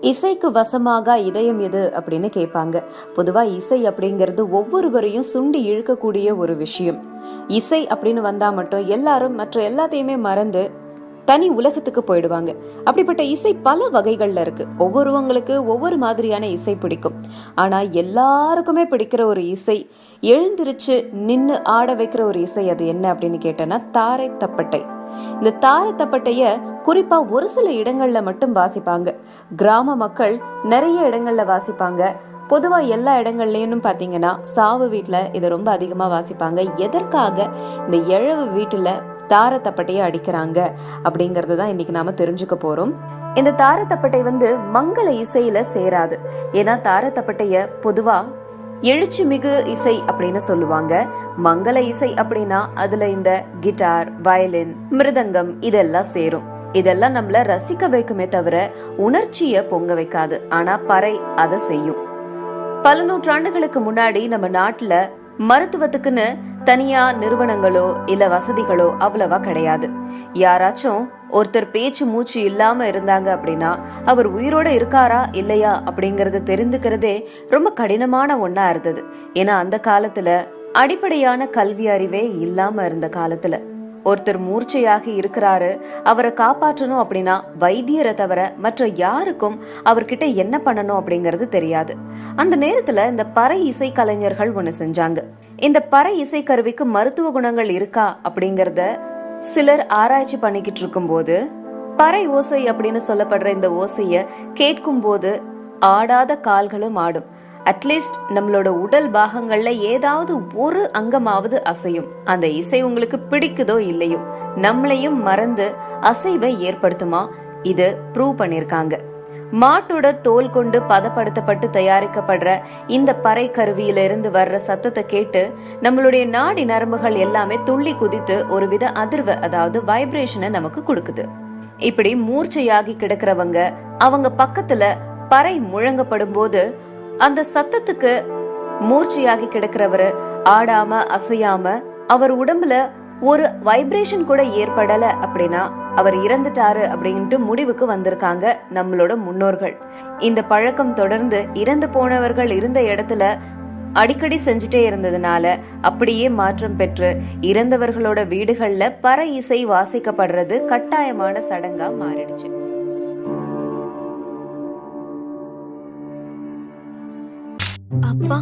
இசைக்கு வசமாக இதயம் எது அப்படின்னு கேட்பாங்க. பொதுவா இசை அப்படிங்கிறது ஒவ்வொருவரையும் சுண்டி இழுக்கக்கூடிய ஒரு விஷயம். இசை அப்படின்னு வந்தா மட்டும் எல்லாரும் மற்ற எல்லாத்தையுமே மறந்து தனி உலகத்துக்கு போயிடுவாங்க. அப்படிப்பட்ட இசை பல வகைகள்ல இருக்கு. ஒவ்வொருவங்களுக்கு ஒவ்வொரு மாதிரியான இசை பிடிக்கும். ஆனா எல்லாருக்குமே பிடிக்கிற ஒரு இசை எழுந்திருச்சு நின்னு ஆட வைக்கிற ஒரு இசை அது என்ன அப்படின்னு கேட்டேன்னா தாரை தப்பட்டை. இந்த தாரத்தப்பட்டைய குறிப்பா ஒரு சில இடங்கள்ல மட்டும் வாசிப்பாங்க. கிராம மக்கள் நிறைய இடங்கள்ல வாசிப்பாங்க. பொதுவா எல்லா இடங்கள்லயும் பாத்தீங்கன்னா சாவு வீட்ல இதை ரொம்ப அதிகமா வாசிப்பாங்க. எதற்காக இந்த எழவு வீட்டுல தாரத்தப்பட்டையை அடிக்கிறாங்க அப்படிங்கறது தான் இன்னைக்கு நாம தெரிஞ்சுக்க போறோம். இந்த தாரத்தப்பட்டை வந்து மங்கள இசையில சேராது. ஏன்னா தாரத்தப்பட்டைய பொதுவா எழுச்சி மிகு இசை அப்படின்னு சொல்லுவாங்க. மங்கள இசை அப்படின்னா அதுல இந்த கிட்டார் வயலின் மிருதங்கம் இதெல்லாம் சேரும். இதெல்லாம் நம்மள ரசிக்க வைக்குமே தவிர உணர்ச்சிய பொங்க வைக்காது. ஆனா பறை அதை செய்யும். பல நூற்றாண்டுகளுக்கு முன்னாடி நம்ம நாட்டுல மருத்துவத்துக்குன்னு தனியா நிறுவனங்களோ இல்ல வசதிகளோ அவ்வளவா கிடையாது. யாராச்சும் ஒருத்தர் பேச்சு மூச்சு இல்லாம இருந்தாங்க அப்படின்னா அவர் உயிரோட இருக்காரா இல்லையா அப்படிங்கறத தெரிந்துக்கிறதே ரொம்ப கடினமான ஒண்ணா இருந்தது. ஏன்னா அந்த காலத்துல அடிப்படையான கல்வி அறிவே இல்லாம இருந்த காலத்துல ஒருத்தர் மூர்ச்சையாக இருக்கிறாரு அவரை காப்பாற்றணும் அப்படின்னா வைத்தியரை தவிர மற்ற யாருக்கும் அவர்கிட்ட என்ன பண்ணணும் அப்படிங்கறது தெரியாது. அந்த நேரத்துல இந்த பறை இசை கலைஞர்கள் ஒண்ணு செஞ்சாங்க. இந்த பறை இசை கருவிக்கு மருத்துவ குணங்கள் இருக்கா அப்படிங்கறத சிலர் ஆராய்ச்சி பண்ணிக்கிட்டு இருக்கும்போது பறை ஓசை அப்படின்னு சொல்லப்படுற இந்த ஓசைய கேட்கும் போது ஆடாத கால்களும் ஆடும். அட்லீஸ்ட் நம்மளோட உடல் பாகங்கள்ல ஏதாவது ஒரு அங்கமாவது அசையும். அந்த இசை உங்களுக்கு பிடிக்குதோ இல்லையோ நம்மளையும் மறந்து அசைவை ஏற்படுத்துமா? இது ப்ரூவ் பண்ணிருக்காங்க. மாட்டோட தோல் கொண்டு பதப்படுத்தப்பட்டு தயாரிக்கப்படுற இந்த பறை கருவியிலிருந்து வர்ற சத்தத்தை கேட்டு நம்மளுடைய நாடி நரம்புகள் எல்லாமே துள்ளி குதித்து ஒரு வித அதிர்வு அதாவது வைப்ரேஷனை நமக்கு கொடுக்குது. இப்படி மூர்ச்சையாகி கிடக்கிறவங்க அவங்க பக்கத்துல பறை முழங்கப்படும் போது அந்த சத்தத்துக்கு மூர்ச்சையாகி கிடக்கிறவரு ஆடாம அசையாம அவர் உடம்புல ஒரு வைப்ரேஷன் கூட ஏற்படல அப்படின்னா அவர் இறந்துட்டாரு அப்படின்ட்டு முடிவுக்கு வந்திருக்காங்க நம்மளோட முன்னோர்கள். இந்த பழக்கம் தொடர்ந்து இறந்து போனவர்கள் இருந்த இடத்துல அடிக்கடி செஞ்சுட்டே இருந்ததுனால அப்படியே மாற்றம் பெற்று இறந்தவர்களோட வீடுகள்ல பற இசை வாசிக்கப்படுறது கட்டாயமான சடங்கா மாறிடுச்சு. அப்பா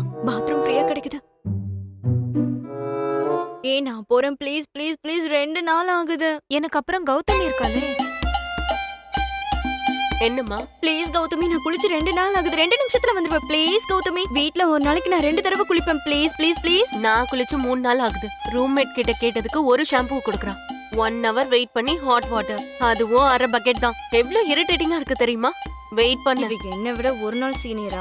நான் போறேன். ப்ளீஸ் ப்ளீஸ் ப்ளீஸ் ரெண்டு நாள் ஆகுது. எனக்கு அப்புறம் கௌதமி இருக்காளே. என்னம்மா? ப்ளீஸ் கௌதமி நான் குளிச்சு ரெண்டு நாள் ஆகுது. ரெண்டு நிமிஷத்துல வந்துருவேன். ப்ளீஸ் கௌதமி. வீட்ல ஒரு நாளைக்கு நான் ரெண்டு தடவை குளிப்பேன். ப்ளீஸ் ப்ளீஸ் ப்ளீஸ் நான் குளிச்சு மூணு நாள் ஆகுது. ரூம்மேட் கிட்ட கேட்டதுக்கு ஒரு ஷாம்பு கொடுக்குறான் ஒன் ஹவர் வெயிட் பண்ணி ஹாட் வாட்டர் அதுவும் அரை பக்கெட் தான். எவ்வளவு இரிட்டேட்டிங்கா இருக்கு தெரியுமா? வெயிட் பண்ணு. என்னை விட ஒரு நாள் சீனியரா